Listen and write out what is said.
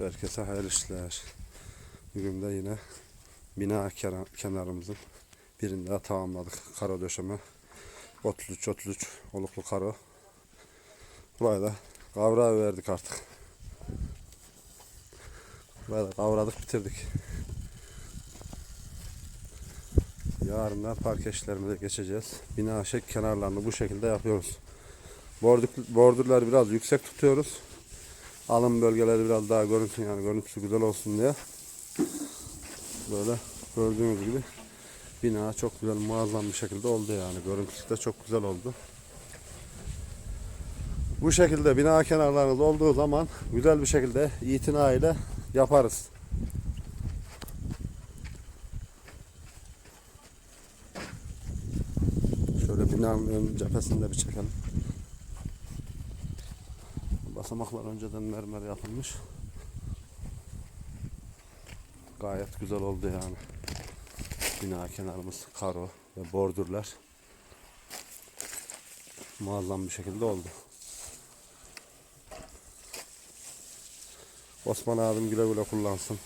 Herkese hayırlı işler. Bugün de yine bina kenar- kenarımızın birinde tamamladık. Karo döşeme. 33-33 oluklu karo. Burayı da kavrağı verdik artık. Burayı da kavradık bitirdik. Yarın da parke işlerine de geçeceğiz. Bina şek kenarlarını bu şekilde yapıyoruz. Bordük, bordürler biraz yüksek tutuyoruz. Alım bölgeleri biraz daha görünsün yani görüntüsü güzel olsun diye. Böyle gördüğünüz gibi bina çok güzel muazzam bir şekilde oldu yani. Görüntüsü de çok güzel oldu. Bu şekilde bina kenarlarınız olduğu zaman güzel bir şekilde itina ile yaparız. Şöyle binanın ön cephesini de bir çekelim. Basamaklar önceden mermer yapılmış. Gayet güzel oldu yani. Bina kenarımız karo ve bordürler muazzam bir şekilde oldu. Osman abim güle güle kullansın.